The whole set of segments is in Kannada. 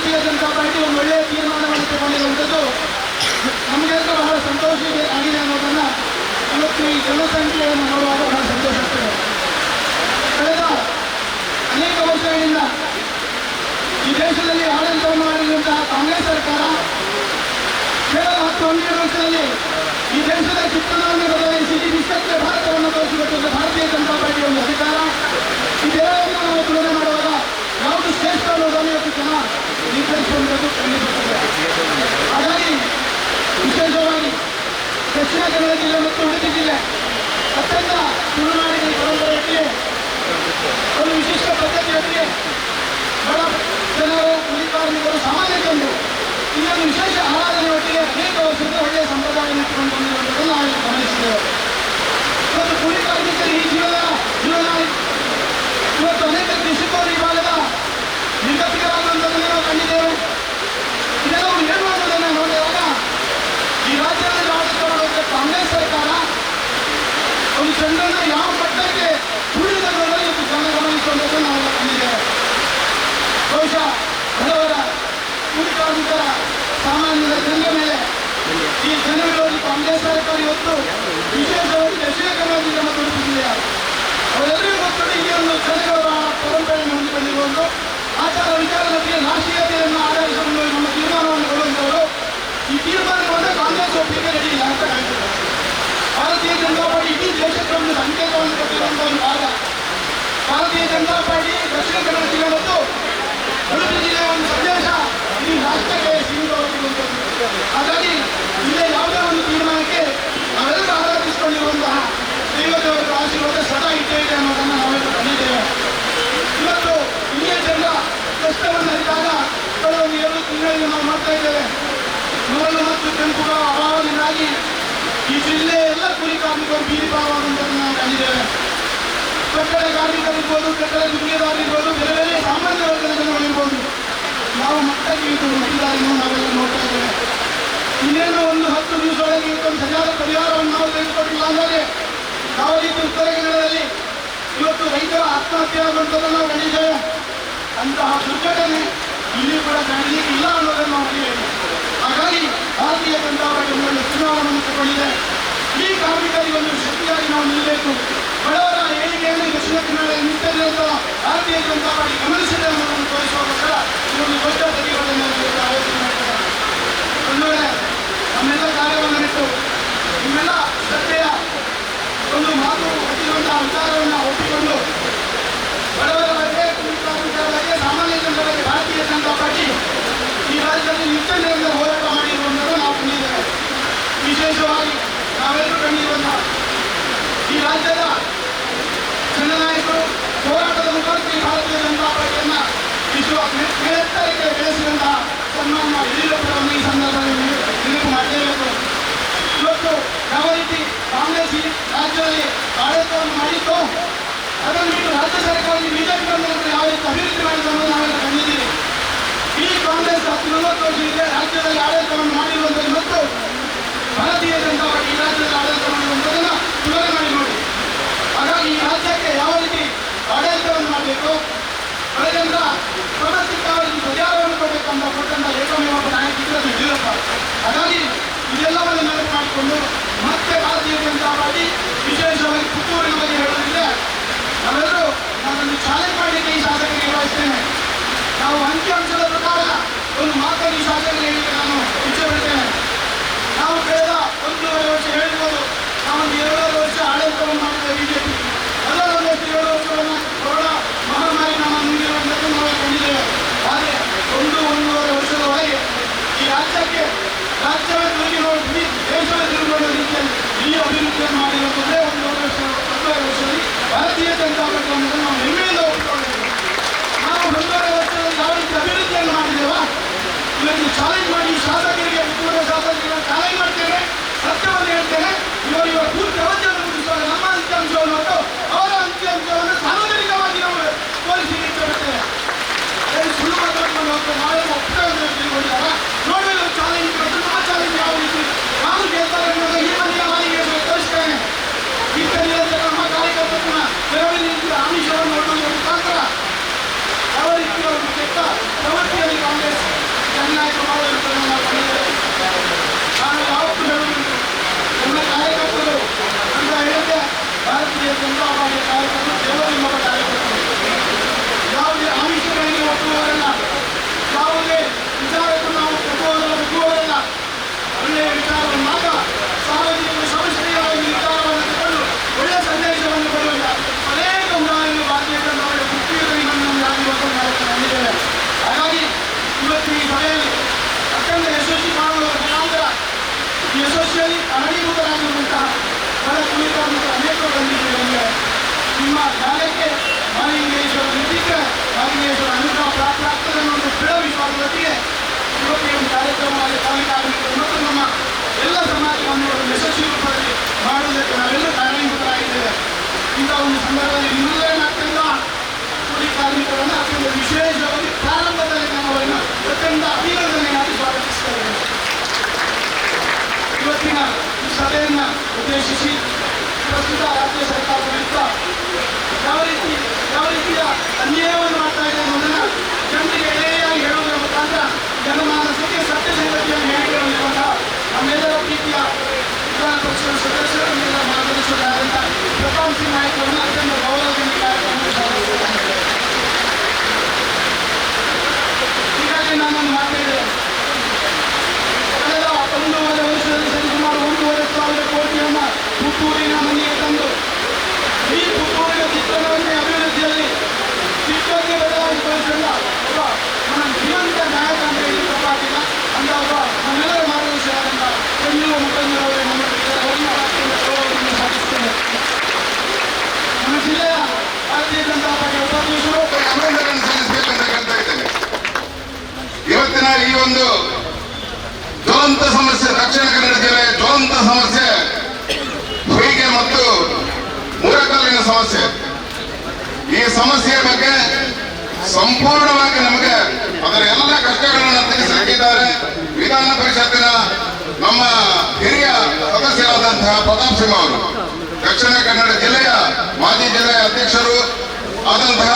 ಭಾರತೀಯ ಜನತಾ ಪಾರ್ಟಿ ಒಂದು ಒಳ್ಳೆಯ ತೀರ್ಮಾನವನ್ನು ತಗೊಂಡಿರುವಂಥದ್ದು ನಮಗೆಲ್ಲರೂ ಬಹಳ ಸಂತೋಷ ಆಗಿದೆ ಅನ್ನೋದನ್ನು ಇವತ್ತು ಈ ಜನಸಂಖ್ಯೆಯನ್ನು ನೋಡುವಾಗ ಬಹಳ ಸಂತೋಷ ಆಗ್ತದೆ. ಕಳೆದ ಅನೇಕ ವರ್ಷಗಳಿಂದ ಈ ದೇಶದಲ್ಲಿ ಆಡಳಿತವನ್ನು ಮಾಡಿರುವಂತಹ ಕಾಂಗ್ರೆಸ್ ಸರ್ಕಾರ ಕೇವಲ ಹತ್ತು, ಹನ್ನೆರಡು ವರ್ಷದಲ್ಲಿ ಈ ದೇಶದ ಚಿತ್ರಣವನ್ನು ಬದಲಾಯಿಸಿ ವಿಶ್ವಕ್ಕೆ ಭಾರತವನ್ನು ತೋರಿಸಿಕೊಟ್ಟಿದ್ದ ಭಾರತೀಯ ಜನತಾ ಪಾರ್ಟಿಯ ಒಂದು ಅಧಿಕಾರ. ಇದೆಲ್ಲವನ್ನು ನಾವು ತುಲನೆ ಮಾಡುವಾಗ ಯಾವುದು ಶ್ರೇಷ್ಠ ಅನ್ನೋದನ್ನು ಇವತ್ತು ಜನ ನಿರ್ಧರಿಸುವಂಥದ್ದು ಹಾಗಾಗಿ ವಿಶೇಷವಾಗಿ ದಕ್ಷಿಣ ಕನ್ನಡ ಜಿಲ್ಲೆ ಮತ್ತು ಉಡುಪಿ ಜಿಲ್ಲೆ, ಅತ್ಯಂತ ತುಳುನಾಡಿನ ಪರಂಪರೆಯಲ್ಲಿ ಒಂದು ವಿಶಿಷ್ಟ ಪದ್ಧತಿಯೊಂದಿಗೆ ಬಡ ಜನರು ಕೂಲಿ ಕಾರ್ಮಿಕರು ಜನರು ಇನ್ನೊಂದು ವಿಶೇಷ ಆರಾಧನೆ ಒಟ್ಟಿಗೆ ಅನೇಕ ವರ್ಷದ ಒಳ್ಳೆಯ ಸಂಪ್ರದಾಯ ಇಟ್ಟುಕೊಂಡು ಬಂದಿರುವಂಥದ್ದನ್ನು ನಾವು ಗಮನಿಸಿದ್ದೇವೆ ಇವತ್ತು ಕೂಲಿ ಕಾರ್ಮಿಕರು ಈ ಜೀವನ ಜೀವನ ಇವತ್ತು ಅನೇಕ ಕೃಷಿಕರು ಈ ಭಾಗದ ನಿರ್ಗತಿಕರಾಗುವಂಥದ್ದನ್ನು ನಾವು ಕಂಡಿದ್ದೇವೆ ಇದೆಲ್ಲವೂ ಏನು ಅನ್ನೋದನ್ನು ನೋಡಿದಾಗ ಈ ರಾಜ್ಯದಲ್ಲಿ ಆಡಳಿತ ಮಾಡುವಂಥ ಕಾಂಗ್ರೆಸ್ ಸರ್ಕಾರ ಒಂದು ಜನರನ್ನು ಯಾವ ಮಟ್ಟಕ್ಕೆ ತುಳಿದನ್ನು ಇವತ್ತು ಜನ ಗಮನಿಸುವಂಥದ್ದನ್ನು ನಾವು ಕಂಡಿದ್ದೇವೆ ಬಹುಶಃ ಬಡವರ ಕೂಲಿ ಕಾರ್ಮಿಕರ ಸಾಮಾನ್ಯರ ಜನರ ಮೇಲೆ ಈ ಜನವಿರೋಧಿ ಕಾಂಗ್ರೆಸ್ ಸರ್ಕಾರ ಇವತ್ತು ವಿಶೇಷವಾಗಿ ದಕ್ಷಿಣ ಕನ್ನಡ ಜಿಲ್ಲೆ ಮತ್ತು ಉಡುಪಿ ಜಿಲ್ಲೆಯ ಅವರೆಲ್ಲರಿಗೂ ಗೊತ್ತಿದೆ ಈ ಒಂದು ಜನಗಳ ಪರಂಪರೆಯನ್ನು ಆಚಾರ ಆಚಾರ ವಿಚಾರದಲ್ಲಿ ರಾಷ್ಟ್ರೀಯತೆಯನ್ನು ಆಧರಿಸಿಕೊಂಡು ನಮ್ಮ ತೀರ್ಮಾನವನ್ನು ಕೊಡುವಂಥವರು ಈ ತೀರ್ಮಾನವನ್ನು ಕಾಂಗ್ರೆಸ್ ಒಪ್ಪಿಗೆ ರೆಡಿ ಇಲ್ಲ ಅಂತ ಕಾಣ್ತದೆ. ಭಾರತೀಯ ಜನತಾ ಪಾರ್ಟಿ ಇಡೀ ದೇಶಕ್ಕೆ ಒಂದು ಸಂಕೇತವನ್ನು ಕೊಟ್ಟಿರುವಂತಹ ಒಂದು ಭಾಗ. ಭಾರತೀಯ ಜನತಾ ಪಾರ್ಟಿ ದಕ್ಷಿಣ ಕನ್ನಡ ಜಿಲ್ಲೆ ಮತ್ತು ಉಡುಪಿ ಜಿಲ್ಲೆಯ ಒಂದು ಸಂದೇಶ ಇಡೀ ರಾಷ್ಟ್ರಕ್ಕೆ ಸೀಮಿತವಾಗಿರುವಂಥದ್ದು ಹಾಗಾಗಿ ಇಲ್ಲೇ ಯಾವುದೇ ಒಂದು ತೀರ್ಮಾನಕ್ಕೆ ನಾವೆಲ್ಲರೂ ಆರಾಧಿಸಿಕೊಂಡಿರುವಂತಹ ದೈವದೇವರ ಆಶೀರ್ವಾದ ಸದಾ ಇದ್ದೇ ಇದೆ ಅನ್ನೋದನ್ನು ನಾವೆಲ್ಲ ಕಂಡಿದ್ದೇವೆ ಇವತ್ತು ಇಲ್ಲಿಯ ಜನರ ಕಷ್ಟವನ್ನು ಅರಿತಾಗ ಕಳೆದ ಒಂದು ಎರಡು ತಿಂಗಳಲ್ಲಿ ನಾವು ಮಾಡ್ತಾ ಇದ್ದೇವೆ ನೋಡಲು ಕೆಂಪುಗಳ ಅಭಾವದಿಂದಾಗಿ ಈ ಜಿಲ್ಲೆ ಎಲ್ಲ ಕೂಲಿ ಕಾರ್ಮಿಕರು ನಾವು ಕಂಡಿದ್ದೇವೆ. ಕಟ್ಟಡ ಕಾರ್ಮಿಕರಿರ್ಬೋದು, ಕಟ್ಟಡ ಗುತ್ತಿಗೆದಾರರಿರ್ಬೋದು ಬೇರೆ ಬೇರೆ ಸಾಮಾನ್ಯ ವರ್ಗದ ಜನಗಳಿರ್ಬೋದು ನಾವು ಮಕ್ಕಳಿಗೆ ಇದು ಮುಟ್ಟಿದಾರಿಯನ್ನು ನಾವೆಲ್ಲ ನೋಡ್ತಾ ಇದ್ದೇವೆ. ಇನ್ನೇನು ಒಂದು ಹತ್ತು ದಿವಸದೊಳಗೆ ಇದೊಂದು ಸರಿಯಾದ ಪರಿಹಾರವನ್ನು ನಾವು ತೆಗೆದುಕೊಟ್ಟಿಲ್ಲ ಅಂದರೆ ಯಾವ ರೀತಿ ಉತ್ತರ ಕನ್ನಡದಲ್ಲಿ ಇವತ್ತು ರೈತರ ಆತ್ಮಹತ್ಯೆ ಆಗುವಂಥದ್ದನ್ನು ನಾವು ಕಂಡಿದ್ದೇವೆ. ಅಂತಹ ದುರ್ಘಟನೆ ಇಲ್ಲಿ ಕೂಡ ಕಂಡಿಲ್ಲ ಅನ್ನೋದನ್ನು ನಾವು ಹಾಗಾಗಿ ಭಾರತೀಯ ಜನತಾ ಪಾರ್ಟಿ ಒಂದು ಚುನಾವಣೆ ತಗೊಂಡಿದೆ ಈ ಕಾರ್ಮಿಕರಿಗೆ ಒಂದು ಶಕ್ತಿಯಾಗಿ ನಾವು ನಿಲ್ಲಬೇಕು. ಬಡವರ ಏಳಿಗೆಯನ್ನು ದಕ್ಷಿಣ ಕನ್ನಡ ನಿಂತಿರುವಂತಹ ಭಾರತೀಯ ಜನತಾ ಪಾರ್ಟಿ ಗಮನಿಸಿದೆ ಅನ್ನೋದನ್ನು ತೋರಿಸುವುದಕ್ಕೋಸ್ಕರ ಈ ಒಂದು ದೊಡ್ಡ ಮಾಡಿದ್ದಾರೆ ಒಂದು ವೇಳೆ ನಮ್ಮೆಲ್ಲ ಕಾರ್ಯವನ್ನು ಬಿಟ್ಟು ನಿಮ್ಮೆಲ್ಲ ಶ್ರದ್ಧೆಯ ಒಂದು ಮಾತು ಒಟ್ಟಿರುವಂತಹ ವಿಚಾರವನ್ನು ಒಪ್ಪಿಕೊಂಡು ಬಡವರ ಬಗ್ಗೆ ಸಾಮಾನ್ಯ ಜನರ ಬಗ್ಗೆ ಭಾರತೀಯ ಜನತಾ ಪಾರ್ಟಿ ಈ ರಾಜ್ಯದಲ್ಲಿ ನಿತ್ಯ ನಿರಂತರ ಹೋರಾಟ ಮಾಡಿರುವಂಥದ್ದು ನಾವು ಕಂಡಿದ್ದೇವೆ ವಿಶೇಷವಾಗಿ ನಾವೆಲ್ಲರೂ ಕಂಡಿರುವಂತಹ ಈ ರಾಜ್ಯದ ಜನನಾಯಕರು ಹೋರಾಟದ ಮುಖಾಂತರ ಭಾರತೀಯ ಜನತಾ ಪಾರ್ಟಿಯನ್ನ ವಿಶ್ವ ಮೇಲೆತ್ತರಕ್ಕೆ ಬೆಳೆಸಿದಂತಹ ಸನ್ಮಾನ ಯಡಿಯೂರಪ್ಪರನ್ನು ಈ ಸಂದರ್ಭದಲ್ಲಿ ನೆನಪು ಮಾಡಲೇಬೇಕು ಇವತ್ತು ಯಾವ ರೀತಿ ಕಾಂಗ್ರೆಸ್ ರಾಜ್ಯದಲ್ಲಿ ಆಡಳಿತವನ್ನು ಮಾಡಿತ್ತು, ಅದನ್ನು ಬಿಟ್ಟು ರಾಜ್ಯ ಸರ್ಕಾರದಲ್ಲಿ ಬಿಜೆಪಿ ಬಂದ ಯಾವ ರೀತಿ ಅಭಿವೃದ್ಧಿ ಮಾಡಿದ್ದು ನಾವೆಲ್ಲ ಕಂಡಿದ್ದೀವಿ ಈ ಕಾಂಗ್ರೆಸ್ ನಲವತ್ತು ವರ್ಷದಿಂದ ರಾಜ್ಯದಲ್ಲಿ ಆಡಳಿತವನ್ನು ಮಾಡಿರುವಂತಹ ಮತ್ತು ಭಾರತೀಯ ಜನತಾ ಪಾರ್ಟಿ ಈ ರಾಜ್ಯದಲ್ಲಿ ಆಡಳಿತ ಮಾಡಿರುವಂಥದ್ದನ್ನು ತುಲನೆ ಮಾಡಿ ನೋಡಿ ಹಾಗಾಗಿ ಈ ರಾಜ್ಯಕ್ಕೆ ಯಾವ ರೀತಿ ಆಡಳಿತವನ್ನು ಮಾಡಬೇಕು ಬಡಜನರ ಸಮಸ್ಯೆಗೆ ಯಾವ ರೀತಿ ಪರಿಹಾರವನ್ನು ಕೊಡಬೇಕು ಅಂತ ಕೊಟ್ಟಂತ ಏಕಮೇವ ನಾಯಕ ಯಡಿಯೂರಪ್ಪ ಹಾಗಾಗಿ ಇದೆಲ್ಲವನ್ನು ನೆನಪು ಮಾಡಿಕೊಂಡು ಮತ್ತೆ ಭಾರತೀಯ ಜನತಾ ಪಾರ್ಟಿ ವಿಶೇಷವಾಗಿ ಪುತ್ತೂರಿನ ಬಗ್ಗೆ ಹೇಳೋದಿದ್ರೆ ನಾವೆಲ್ಲರೂ ನಾನೊಂದು ಚಾಲೆಂಜ್ ಮಾಡಲಿಕ್ಕೆ ಈ ಶಾಸಕರಿಗೆ ಬಯಸ್ತೇನೆ ನಾವು ಅಂಕಿಅಂಶದ ಪ್ರಕಾರ ಒಂದು ಮಾತನ್ನು ಈ ಶಾಸಕರಿಗೆ ಹೇಳಿ ನಾನು ಇಚ್ಛೆ ಪಡ್ತೇನೆ ನಾವು ಕಳೆದ ಒಂದೂವರೆ ವರ್ಷ ಹೇಳಿರ್ಬೋದು. ನಾವೊಂದು ಎರಡೂವರೆ ರಾಜ್ಯವೇ ತಿರುಗಿ ನೋಡಿದ್ವಿ ದೇಶವೇ ತಿರುಗಿ ನೋಡೋದಕ್ಕೆ ಈ ಅಭಿವೃದ್ಧಿಯನ್ನು ಮಾಡಿರೋ ಒಂದೇ ಒಂದು ವರ್ಷ ಹದಿನೈದು ವರ್ಷದಲ್ಲಿ ಭಾರತೀಯ ಜನತಾ ಪಕ್ಷವನ್ನು ಹೆಮ್ಮೆ ಈ ಒಂದು ಜ್ವಲಂತ ಸಮಸ್ಯೆ, ದಕ್ಷಿಣ ಕನ್ನಡ ಜಿಲ್ಲೆಯ ಜ್ವಲಂತ ಸಮಸ್ಯೆ. ಹೊಯ್ಗೆ ಮತ್ತು ಮೂರಕಲ್ಲಿನ ಸಮಸ್ಯೆ. ಈ ಸಮಸ್ಯೆಯ ಬಗ್ಗೆ ಸಂಪೂರ್ಣವಾಗಿ ನಮಗೆ ಅದರ ಎಲ್ಲ ಕಷ್ಟಗಳನ್ನು ತಿಳಿಸಿದ್ದಾರೆ. ವಿಧಾನ ಪರಿಷತ್ತಿನ ನಮ್ಮ ಹಿರಿಯ ಸದಸ್ಯರಾದಂತಹ ಪ್ರತಾಪ್ ಸಿಂಹ ಅವರು, ದಕ್ಷಿಣ ಕನ್ನಡ ಜಿಲ್ಲೆಯ ಮಾಜಿ ಜಿಲ್ಲೆಯ ಅಧ್ಯಕ್ಷರು ಆದಂತಹ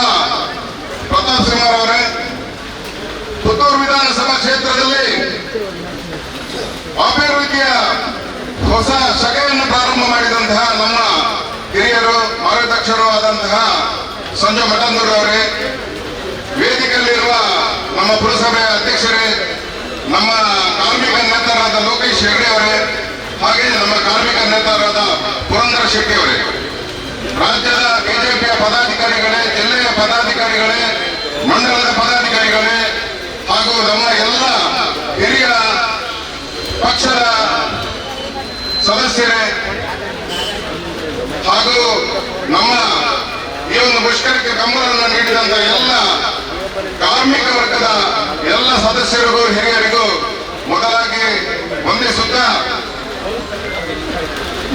ಪ್ರತಾಪ್ ಸಿಂಹ ಅವರೇ ಪುತ್ತೂರು ವಿಧಾನಸಭಾ ಕ್ಷೇತ್ರದಲ್ಲಿ ಅಭಿವೃದ್ಧಿಯ ಹೊಸ ಶಕೆಯನ್ನು ಪ್ರಾರಂಭ ಮಾಡಿದಂತಹ ನಮ್ಮ ಹಿರಿಯರು ಮಾರ್ಗದಕ್ಷರು ಆದಂತಹ ಸಂಜಯ್ ಮಠಂದೂರ್ ಅವರೇ ವೇದಿಕೆಯಲ್ಲಿರುವ ನಮ್ಮ ಪುರಸಭೆಯ ಅಧ್ಯಕ್ಷರೇ, ನಮ್ಮ ಕಾರ್ಮಿಕ ನೇತಾರಾದ ಲೋಕೇಶ್ ಹೆಗ್ಡೆ ಅವರೇ, ಹಾಗೆ ನಮ್ಮ ಕಾರ್ಮಿಕ ನೇತಾರಾದ ಪುರಂದರ ಶೆಟ್ಟಿ ಅವರೇ. ರಾಜ್ಯದ ಬಿಜೆಪಿಯ ಪದಾಧಿಕಾರಿಗಳೇ, ಜಿಲ್ಲೆಯ ಪದಾಧಿಕಾರಿಗಳೇ, ಮಂಡಲದ ಪದಾಧಿಕಾರಿಗಳೇ ಹಾಗೂ ನಮ್ಮ ಎಲ್ಲ ಹಿರಿಯ ಪಕ್ಷದ ಸದಸ್ಯರೇ ಹಾಗೂ ನಮ್ಮ ಈ ಒಂದು ಮುಷ್ಕರಕ್ಕೆ ಬೆಂಬಲವನ್ನು ನೀಡಿದಂತ ಎಲ್ಲ ಕಾರ್ಮಿಕ ವರ್ಗದ ಎಲ್ಲ ಸದಸ್ಯರಿಗೂ, ಹಿರಿಯರಿಗೂ ಮೊದಲಾಗಿ ವಂದಿಸುತ್ತಾ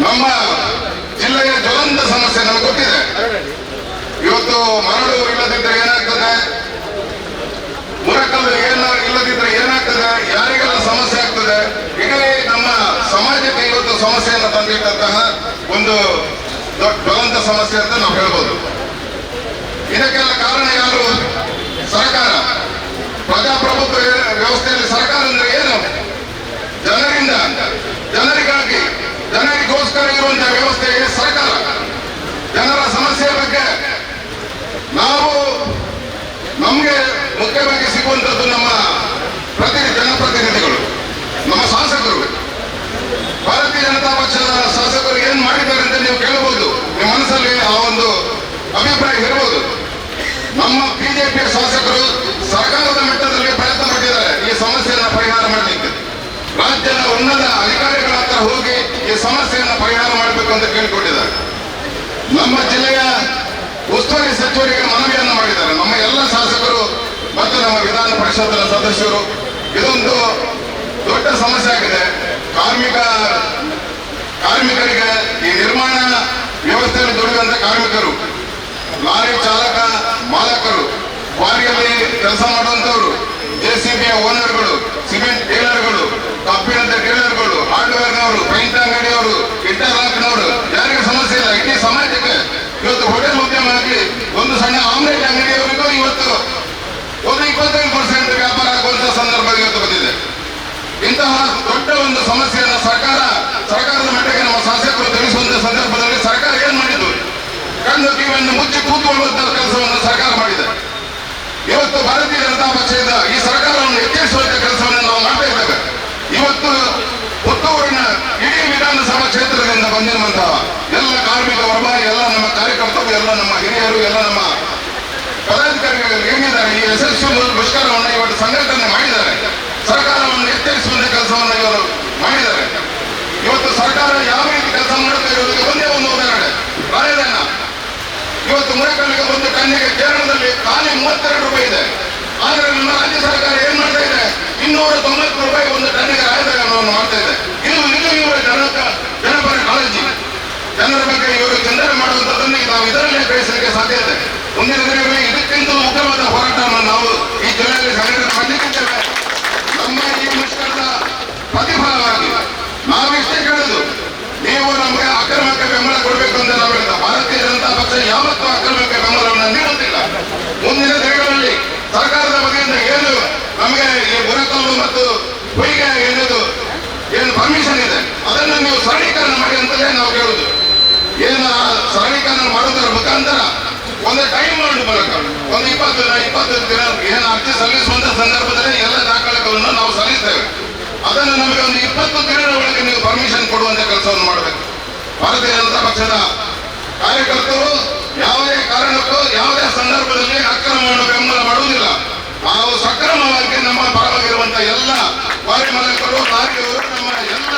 ನಮ್ಮ ಜಿಲ್ಲೆಯ ಜ್ವಲಂತ ಸಮಸ್ಯೆ ನಮಗೆ ಗೊತ್ತಿದೆ. ಇವತ್ತು ಮರಳು ಇಲ್ಲದಿದ್ದರೆ ಏನಾಗ್ತದೆ? ಮುರಕಲ್ಲು ಏನ ಇಲ್ಲದಿದ್ರೆ ಏನಾಗ್ತದೆ? ಯಾರಿಗೆಲ್ಲ ಸಮಸ್ಯೆ ಆಗ್ತದೆ? ಇಡೀ ನಮ್ಮ ಸಮಾಜಕ್ಕೆ ಇವತ್ತು ಸಮಸ್ಯೆಯನ್ನು ತಂದಿಟ್ಟಂತಹ ಒಂದು ದೊಡ್ಡ ಸಮಸ್ಯೆ ಅಂತ ನಾವು ಹೇಳ್ಬೋದು. ಇದಕ್ಕೆಲ್ಲ ಕಾರಣ ಯಾರು? ಸರ್ಕಾರ. ಪ್ರಜಾಪ್ರಭುತ್ವ ವ್ಯವಸ್ಥೆಯಲ್ಲಿ ಸರ್ಕಾರ ಅಂದ್ರೆ ಏನು? ಜನರಿಂದ, ಜನರಿಗಾಗಿ, ಜನರಿಗೋಸ್ಕರ ಇರುವಂತಹ ವ್ಯವಸ್ಥೆ ಸರ್ಕಾರ. ಜನರ ಸಮಸ್ಯೆ ಬಗ್ಗೆ ನಾವು ನಮಗೆ ಮುಖ್ಯವಾಗಿ ಸಿಗುವಂತದ್ದು ನಮ್ಮ ಪ್ರತಿ ಜನಪ್ರತಿನಿಧಿಗಳು, ನಮ್ಮ ಶಾಸಕರು. ಭಾರತೀಯ ಜನತಾ ಪಕ್ಷದ ಶಾಸಕರು ಏನು ಮಾಡಿದ್ದಾರೆ ಅಂತ ನೀವು ಕೇಳಬಹುದು ನಿಮ್ಮ ಮನಸ್ಸಲ್ಲಿ ಆ ಒಂದು ಅಭಿಪ್ರಾಯ ಇರಬಹುದು ನಮ್ಮ ಬಿಜೆಪಿಯ ಶಾಸಕರು ಸರ್ಕಾರದ ಮಟ್ಟದಲ್ಲಿ ಪ್ರಯತ್ನ ಪಟ್ಟಿದ್ದಾರೆ ಈ ಸಮಸ್ಯೆಯನ್ನು ಪರಿಹಾರ ಮಾಡಲಿಕ್ಕೆ. ರಾಜ್ಯದ ಉನ್ನತ ಅಧಿಕಾರಿಗಳ ಹತ್ರ ಹೋಗಿ ಈ ಸಮಸ್ಯೆಯನ್ನು ಪರಿಹಾರ ಮಾಡಬೇಕು ಅಂತ ಕೇಳಿಕೊಂಡಿದ್ದಾರೆ ನಮ್ಮ ಜಿಲ್ಲೆಯ ಉಸ್ತುವಾರಿ ಸಚಿವರಿಗೆ ಮನವಿಯನ್ನು ಮಾಡಿದ್ದಾರೆ. ನಮ್ಮ ಎಲ್ಲ ಶಾಸಕರು ಮತ್ತು ನಮ್ಮ ವಿಧಾನ ಪರಿಷತ್ತಿನ ಸದಸ್ಯರು. ಇದೊಂದು ದೊಡ್ಡ ಸಮಸ್ಯೆ ಆಗಿದೆ. ಕಾರ್ಮಿಕ, ಕಾರ್ಮಿಕರಿಗೆ ಈ ನಿರ್ಮಾಣ ವ್ಯವಸ್ಥೆಯನ್ನು ದುಡಿದಂತ ಕಾರ್ಮಿಕರು, ಲಾರಿ ಚಾಲಕ ಮಾಲಕರು, ಕ್ವಾರಿಯಲ್ಲಿ ಕೆಲಸ ಮಾಡುವಂತವರು ಜೆಸಿಬಿಯ ಓನರ್ಗಳು ಸಿಮೆಂಟ್ ಡೀಲರ್ಗಳು, ಕಬ್ಬಿಣದ ಡೀಲರ್ಗಳು, ಹಾರ್ಡ್ವೇರ್ನವರು, ಪೈಂಟ್ ಅಂಗಡಿಯವರು ಇಂಟರ್ಲಾಕ್ನವರು ಯಾರಿಗೆ ಸಮಸ್ಯೆ ಇಲ್ಲ ಇಡೀ ಸಮಾಜಕ್ಕೆ ಇವತ್ತು ಹೋಟೆಲ್ ಉದ್ಯಮ ಇಂತಹ ದೊಡ್ಡ ಒಂದು ಸಮಸ್ಯೆಯನ್ನು ಸರ್ಕಾರ, ಸರ್ಕಾರದ ಮಟ್ಟಿಗೆ ನಮ್ಮ ಶಾಸಕರು ತಿಳಿಸುವಂತ ಸಂದರ್ಭದಲ್ಲಿ ಸರ್ಕಾರ ಏನ್ ಮಾಡಿದ್ದು? ಕಣ್ಣು ಕಿವಿಯನ್ನು ಮುಚ್ಚಿ ಕೂತ್ಕೊಳ್ಳುವಂತ ಕೆಲಸವನ್ನು ಸರ್ಕಾರ ಮಾಡಿದೆ. ಇವತ್ತು ಭಾರತೀಯ ಜನತಾ ಪಕ್ಷದ ಈ ಸರ್ಕಾರವನ್ನು ಎಚ್ಚರಿಸುವಂತ ಕೆಲಸವನ್ನು ನಾವು ಮಾಡ್ತಾ ಇದ್ದೇವೆ. ಇವತ್ತು ಪುತ್ತೂರಿನ ಇಡೀ ವಿಧಾನಸಭಾ ಕ್ಷೇತ್ರದಿಂದ ಬಂದಿರುವಂತಹ ಎಲ್ಲ ಕಾರ್ಮಿಕ ವರ್ಗ ಎಲ್ಲ ನಮ್ಮ ಕಾರ್ಯಕರ್ತರು, ಎಲ್ಲ ನಮ್ಮ ಹಿರಿಯರು, ಎಲ್ಲ ನಮ್ಮ ಪದಾಧಿಕಾರಿಗಳು ಏನಿದ್ದಾರೆ ಈ ಯಶಸ್ವಿ ಮುಷ್ಕರವನ್ನು ಇವತ್ತು ಸಂಘಟನೆ ಮಾಡಿದ್ದಾರೆ. ಸರ್ಕಾರವನ್ನು ಎಚ್ಚರಿಸುವಂತೆ ಕೆಲಸವನ್ನು ಇವರು ಮಾಡಿದ್ದಾರೆ. ಇವತ್ತು ಸರ್ಕಾರ ಯಾವ ರೀತಿ ಕೆಲಸ ಮಾಡುತ್ತಾ ಇರುವುದಕ್ಕೆ ಒಂದೇ ಒಂದು ಉದಾಹರಣೆ. ರಾಯದಾನ ಇವತ್ತು ಮುರಕಲ್ಲಿಗೆ ಒಂದು ಟನ್ನಿಗೆ ಕೇರಳದಲ್ಲಿ ಖಾಲಿ ಮೂವತ್ತೆರಡು ರೂಪಾಯಿ ಇದೆ. ಆದರೆ ನಮ್ಮ ರಾಜ್ಯ ಸರ್ಕಾರ ಏನ್ ಮಾಡ್ತಾ ಇದೆ? ಇನ್ನೂರ ತೊಂಬತ್ತು ರೂಪಾಯಿ ಒಂದು ಟನ್ನಿಗೆ ರಾಯದಾನವನ್ನು ಮಾಡ್ತಾ ಇದೆ. ಇದು ಇದು ಇವರ ಜನ ಜನಪರ ಕಾಳಜಿ. ಜನರ ಬಗ್ಗೆ ಇವರು ಚಿಂತನೆ ಮಾಡುವಂತದ್ದನ್ನು ನಾವು ಇದರಲ್ಲೇ ಗ್ರಹಿಸಲಿಕ್ಕೆ ಸಾಧ್ಯತೆ ಮುಂದಿನ ದಿನಗಳಲ್ಲಿ ಇದಕ್ಕಿಂತ ಉತ್ತಮವಾದ ಹೋರಾಟವನ್ನು ನಾವು ಈ ಜಿಲ್ಲೆಯಲ್ಲಿ ಸಂಘಟನೆ ಮಾಡಲಿಕ್ಕಿದ್ದೇವೆ ಮುಷ್ಕರದ ಪ್ರತಿಫಲವಾಗಿ ನಾವಿಷ್ಟೇ ಕೇಳುದು ನೀವು ನಮಗೆ ಅಕ್ರಮಕ್ಕೆ ಬೆಂಬಲ ಕೊಡಬೇಕು ಅಂತ ನಾವು ಹೇಳಿದ ಭಾರತೀಯ ಜನತಾ ಪಕ್ಷ ಯಾವತ್ತೂ ಅಕ್ರಮಕ್ಕೆ ಬೆಂಬಲವನ್ನು ನೀಡುತ್ತಿಲ್ಲ. ಮುಂದಿನ ದಿನಗಳಲ್ಲಿ ಸರ್ಕಾರದ ಬಗೆಯಿಂದ ಏನು ನಮಗೆ ಈ ಬುರಕಲ್ಲು ಮತ್ತು ಹೊಯ್ಗೆ ಏನಿದು, ಏನು ಪರ್ಮಿಷನ್ ಇದೆ, ಅದನ್ನು ನೀವು ಸರಳೀಕರಣ ಮಾಡಿ ಅಂತಲೇ ನಾವು ಕೇಳುದು. ಏನು ಸರಳೀಕರಣ ಮಾಡುವುದರ ಮುಖಾಂತರ ಒಂದು ಟೈಮ್ ಮಾಡಿ ಮೂಲಕ ಒಂದು ಇಪ್ಪತ್ತು ದಿನ, ಇಪ್ಪತ್ತೈದು ದಿನ ಏನು ಅರ್ಜಿ ಸಲ್ಲಿಸುವಂತ ಸಂದರ್ಭದಲ್ಲಿ ಎಲ್ಲ ದಾಖಲೆಗಳನ್ನು ನಾವು ಸಲ್ಲಿಸ್ತೇವೆ. ಅದನ್ನು ನಮಗೆ ಒಂದು ಇಪ್ಪತ್ತು ದಿನದ ಒಳಗೆ ನೀವು ಪರ್ಮಿಷನ್ ಕೊಡುವಂತ ಕೆಲಸವನ್ನು ಮಾಡಬೇಕು. ಭಾರತೀಯ ಜನತಾ ಪಕ್ಷದ ಕಾರ್ಯಕರ್ತರು ಯಾವುದೇ ಕಾರಣಕ್ಕೂ ಯಾವುದೇ ಸಂದರ್ಭದಲ್ಲಿ ಅಕ್ರಮವನ್ನು ಬೆಂಬಲ ಮಾಡುವುದಿಲ್ಲ. ನಾವು ಸಕ್ರಮವಾಗಿ ನಮ್ಮ ಪರವಾಗಿರುವಂತಹ ಎಲ್ಲ ವಾರಿ ಮಾಲೀಕರು ಲಾರಿಯವರು ನಮ್ಮ ಎಲ್ಲ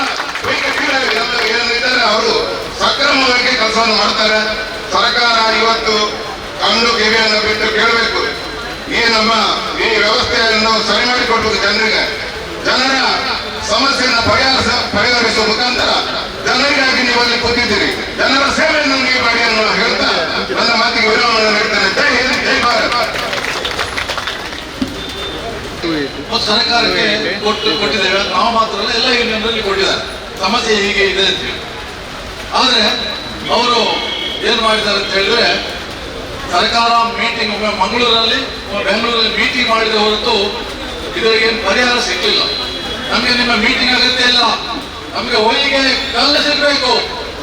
ಏನಿದ್ದಾರೆ, ಅವರು ಸಕ್ರಮವಾಗಿ ಕೆಲಸವನ್ನು ಮಾಡ್ತಾರೆ. ಸರ್ಕಾರ ಇವತ್ತು ಕಣ್ಣು ಕಿವಿಯನ್ನು ಬಿಟ್ಟು ಕೇಳಬೇಕು. ಈ ನಮ್ಮ ಈ ವ್ಯವಸ್ಥೆಯನ್ನು ಸರಿ ಮಾಡಿಕೊಟ್ಟು ಜನರಿಗೆ. ಜನರ ಸಮಸ್ಯೆಯನ್ನು ಪರಿಹರಿಸ, ಪರಿಹರಿಸುವ ಮುಖಾಂತರ ಜನರಿಗಾಗಿ ನೀವು ಅಲ್ಲಿ ಕೂತಿದ್ದೀರಿ. ಜನರ ಸೇವೆಯನ್ನು ನೀವು ಮಾಡಿ ಅನ್ನೋ ಹೇಳ್ತಾ ನನ್ನ ಮಾತಿಗೆ ವಿರಾಮವನ್ನು ನೀಡ್ತೇನೆ. ಜೈ ಹಿಂದ್, ಜೈ ಭಾರತ್. ಸರ್ಕಾರಕ್ಕೆ ಕೊಟ್ಟು ಕೊಟ್ಟಿದ್ದೇವೆ ನಾವು ಮಾತ್ರ ಅಲ್ಲ ಎಲ್ಲ ಯೂನಿಯನ್ನಲ್ಲಿ ಕೊಟ್ಟಿದ್ದಾರೆ. ಸಮಸ್ಯೆ ಹೀಗೆ ಇದೆ ಅಂತ ಹೇಳಿ. ಆದ್ರೆ, ಅವರು ಏನ್ ಮಾಡಿದ್ದಾರೆ ಅಂತ ಹೇಳಿದ್ರೆ ಸರ್ಕಾರ ಮೀಟಿಂಗ್ ಒಮ್ಮೆ ಮಂಗಳೂರಲ್ಲಿ ಬೆಂಗಳೂರಲ್ಲಿ ಮೀಟಿಂಗ್ ಮಾಡಿದ ಹೊರತು ಇದರಿಗೆ ಏನು ಪರಿಹಾರ ಸಿಕ್ಕಿಲ್ಲ ನಮಗೆ ನಿಮ್ಮ ಮೀಟಿಂಗ್ ಅಗತ್ಯ ಇಲ್ಲ. ನಮಗೆ ಹೋಳಿಗೆ ಕಲ್ಲ ಸಿಗಬೇಕು.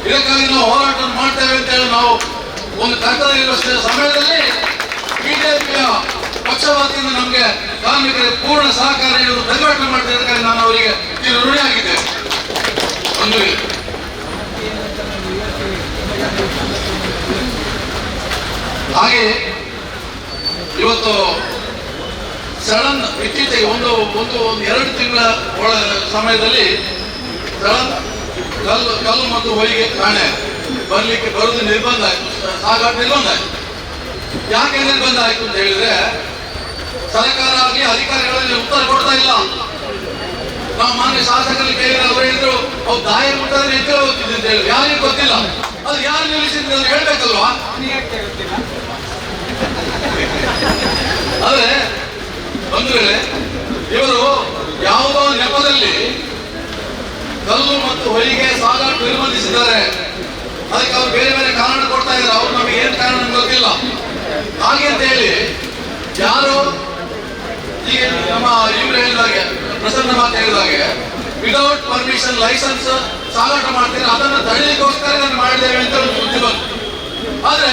ಇದಕ್ಕಾಗಿ ನಾವು ಹೋರಾಟ ಮಾಡ್ತೇವೆ ಅಂತ ಹೇಳಿ ನಾವು ಒಂದು ಕರ್ತವ್ಯ ನಿರ್ವಹಿಸಿದ ಸಮಯದಲ್ಲಿ ಬಿಜೆಪಿಯ ಪಕ್ಷವಾದಿಯಿಂದ ನಮಗೆ ಕಾರ್ಮಿಕರಿಗೆ ಪೂರ್ಣ ಸಹಕಾರ ನೀಡಲು ಪ್ರತಿಭಟನೆ ಮಾಡ್ತಾ ಇದ್ದಕ್ಕಾಗಿ ನಾನು ಅವರಿಗೆ ಋಣಿಯಾಗಿದ್ದೇನೆ ಒಂದು ಹಾಗೆ ಇವತ್ತು ಸಡನ್ ಇತ್ತೀಚೆಗೆ ಒಂದು ಒಂದು ಒಂದು ಎರಡು ತಿಂಗಳ ಒಳ ಸಮಯದಲ್ಲಿ ಸಡನ್ ಕಲ್ಲು ಕಲ್ಲು ಮತ್ತು ಹೊಯ್ಗೆ ಕಾಣೆ ಬರಲಿಕ್ಕೆ ಬರೋದು ನಿರ್ಬಂಧ ಆಯಿತು. ಸಾಗಾಟ ನಿರ್ಬಂಧ ಆಯಿತು. ಯಾಕೆ ನಿರ್ಬಂಧ ಆಯಿತು ಅಂತ ಹೇಳಿದ್ರೆ ಸರ್ಕಾರ ಆಗಲಿ ಅಧಿಕಾರಿಗಳಲ್ಲಿ ಉತ್ತರ ಕೊಡ್ತಾ ಇಲ್ಲ. ನಾವು ಮಾನ್ಯ ಶಾಸಕರಲ್ಲಿ ಕೇಳಿದ್ರೆ ಅವರು ಹೇಳಿದ್ರು, ಅವ್ರು ದಾಯ ಮುಟ್ಟದ್ರೆ ಎಚ್ಚರ ಹೋಗ್ತಿದ್ದೆ ಅಂತ ಹೇಳಿ ಯಾರಿಗೂ ಗೊತ್ತಿಲ್ಲ. ಅದು ಯಾರು ನಿಲ್ಲಿಸಿದ್ರೆ ಹೇಳ್ಬೇಕಲ್ವಾ ಆದ್ರೆ ಒಂದು ವೇಳೆ ಇವರು ಯಾವುದೋ ಕಲ್ಲು ಮತ್ತು ಹೊಲಿಗೆ ಸಾಗಾಟ ನಿರ್ಬಂಧಿಸಿದ್ದಾರೆ. ಅದಕ್ಕೆ ಅವ್ರು ಬೇರೆ ಬೇರೆ ಕಾರಣ ಕೊಡ್ತಾ ಇದ್ದಾರೆ. ಅವ್ರು ನಮಗೆ ಏನ್ ಕಾರಣ ಗೊತ್ತಿಲ್ಲ. ಹಾಗೆ ಅಂತ ಹೇಳಿ ಯಾರು ಈಗ ನಮ್ಮ ಇವ್ರು ಹೇಳಿದಾಗೆ, ಪ್ರಸನ್ನ ಮಾತು ಹೇಳಿದಾಗೆ ವಿದೌಟ್ ಪರ್ಮಿಷನ್ ಲೈಸೆನ್ಸ್ ಸಾಗಾಟ ಮಾಡ್ತಾರೆ ಅದನ್ನ ತಡೆಯಲಿಕ್ಕೋಸ್ಕರ ನಾನು ಮಾಡಿದ್ದೇವೆ ಅಂತ ಒಂದು ಸುದ್ದಿ ಬಂತು ಆದ್ರೆ